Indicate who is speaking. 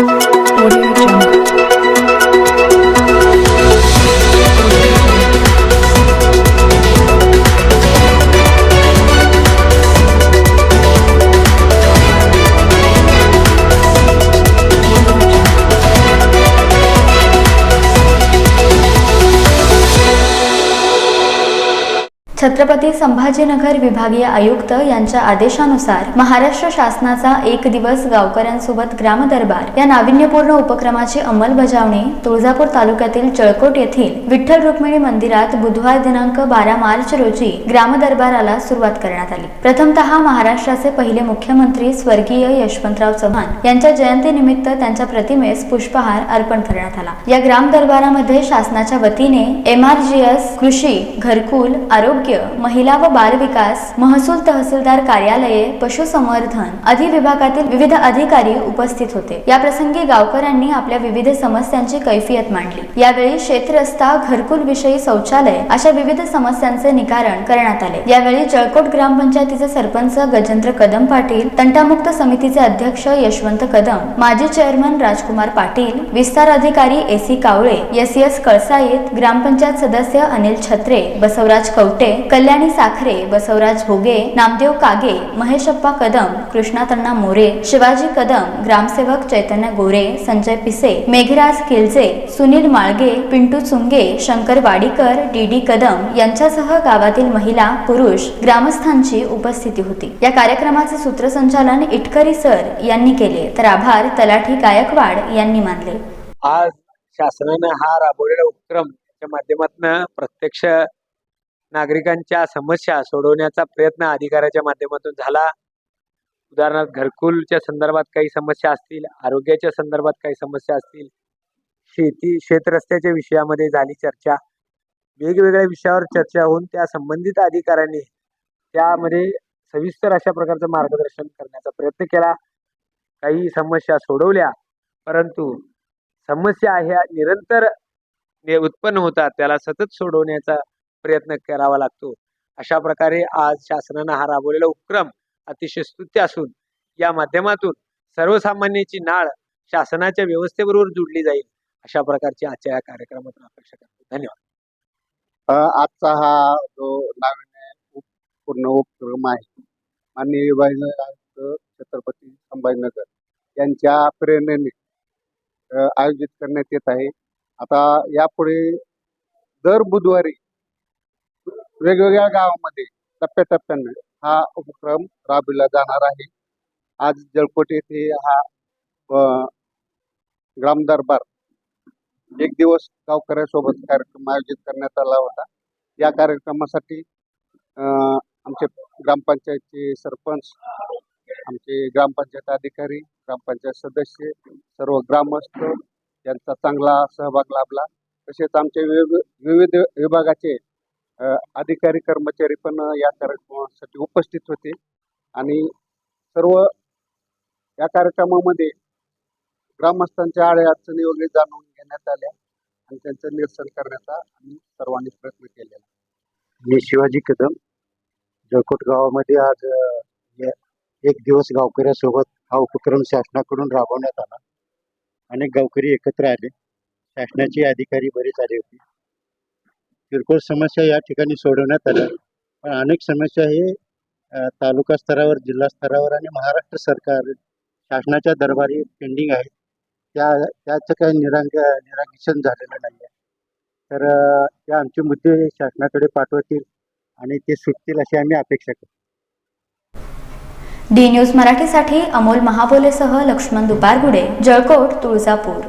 Speaker 1: 我。छत्रपती संभाजीनगर विभागीय आयुक्त यांच्या आदेशानुसार महाराष्ट्र शासनाचा एक दिवस गावकऱ्यांसोबत ग्रामदरबार या नाविन्यपूर्ण उपक्रमाची अंमलबजावणी तुळजापूर तालुक्यातील जळकोट येथील विठ्ठल रुक्मिणी मंदिरात बुधवार दिनांक बारा मार्च रोजी ग्रामदरबाराला सुरुवात करण्यात आली. प्रथमतः महाराष्ट्राचे पहिले मुख्यमंत्री स्वर्गीय यशवंतराव चव्हाण यांच्या जयंतीनिमित्त त्यांच्या प्रतिमेस पुष्पहार अर्पण करण्यात आला. या ग्रामदरबारामध्ये शासनाच्या वतीने एमआरजीएस कृषी घरकुल आरोग्य महिला व बाल विकास महसूल तहसीलदार कार्यालये पशुसंवर्धन आदी विभागातील विविध अधिकारी उपस्थित होते. या प्रसंगी गावकऱ्यांनी आपल्या विविध समस्यांची कैफियत मांडली. यावेळी शेतरस्ता घरकुल विषयी शौचालय अशा विविध समस्यांचे निकारण करण्यात आले. यावेळी जळकोट ग्रामपंचायतीचे सरपंच गजेंद्र कदम पाटील तंटामुक्त समितीचे अध्यक्ष यशवंत कदम माजी चेअरमन राजकुमार पाटील विस्तार अधिकारी A C Kawale S S Kalsait gram panchayat सदस्य अनिल छत्रे बसवराज कवटे कल्याणी साखरे बसवराज भोगे नामदेव कागे महेशप्पा कदम कृष्णातण्णा मोरे शिवाजी कदम ग्रामसेवक चैतन्य गोरे संजय पिसे मेघराज केलजे सुनील माळगे पिंटू चुंगे शंकर वाडीकर डी डी कदम यांच्यासह गावातील महिला पुरुष ग्रामस्थांची उपस्थिती होती. या कार्यक्रमाचे सूत्रसंचालन इटकरी सर यांनी केले. तर आभार तलाठी गायकवाड यांनी मानले.
Speaker 2: आज शासनानं हा राबवलेला उपक्रम माध्यमातून प्रत्यक्ष नागरिकांच्या समस्या सोडवण्याचा प्रयत्न अधिकाऱ्याच्या माध्यमातून झाला. उदाहरणार्थ घरकुलच्या संदर्भात काही समस्या असतील आरोग्याच्या संदर्भात काही समस्या असतील शेती शेतरस्त्याच्या विषयामध्ये झाली चर्चा. वेगवेगळ्या विषयावर चर्चा होऊन त्या संबंधित अधिकाऱ्यांनी त्यामध्ये सविस्तर अशा प्रकारचं मार्गदर्शन करण्याचा प्रयत्न केला. काही समस्या सोडवल्या परंतु समस्या ह्या निरंतर उत्पन्न होतात त्याला सतत सोडवण्याचा प्रयत्न करावा लागतो. अशा प्रकारे आज शासनानं हा राबवलेला उपक्रम अतिशय स्तुत्य असून या माध्यमातून सर्वसामान्याची नाळ शासनाच्या व्यवस्थेबरोबर जोडली जाईल अशा प्रकारची आजच्या या कार्यक्रमातून अपेक्षा करतो. धन्यवाद.
Speaker 3: आजचा हा जो नाविन्य उप- पूर्ण उपक्रम आहे माननीय विभागीय आयुक्त छत्रपती संभाजीनगर यांच्या प्रेरणेने आयोजित करण्यात येत आहे. आता यापुढे दर बुधवारी वेगवेगळ्या गावामध्ये टप्प्याटप्प्याने हा उपक्रम राबविला जाणार आहे. आज जळकोट येथे हा ग्राम दरबार एक दिवस गावकऱ्यासोबत कार्यक्रम आयोजित करण्यात आला होता. या कार्यक्रमासाठी आमचे ग्रामपंचायतचे सरपंच आमचे ग्रामपंचायत अधिकारी ग्रामपंचायत सदस्य सर्व ग्रामस्थ यांचा चांगला सहभाग लाभला. तसेच आमचे विविध विविध विभागाचे अधिकारी कर्मचारी पण या कार्यक्रमासाठी उपस्थित होते. आणि सर्व या कार्यक्रमामध्ये ग्रामस्थांच्या आळ्या अडचणी वगैरे जाणून घेण्यात आल्या आणि त्यांचं निरसन करण्याचा आम्ही सर्वांनी प्रयत्न केलेला
Speaker 4: मी शिवाजी कदम. जळकोट गावामध्ये आज एक दिवस गावकऱ्यासोबत हा उपक्रम शासनाकडून राबवण्यात आला. अनेक गावकरी एकत्र आले. शासनाचे अधिकारी बरेच आले होते. किरकोळ समस्या या ठिकाणी सोडवण्यात आल्या. पण अनेक समस्या हे तालुका स्तरावर जिल्हा स्तरावर आणि महाराष्ट्र सरकार शासनाच्या दरबारी पेंडिंग आहेत त्या त्याचं काही निरांग निराकरण झालेलं नाही आहे तर ते आमचे मुद्दे शासनाकडे पाठवतील आणि ते सुटतील अशी आम्ही अपेक्षा करतो.
Speaker 1: डी न्यूज मराठीसाठी अमोल महाबोलेसह लक्ष्मण दुपारगुडे जळकोट तुळजापूर.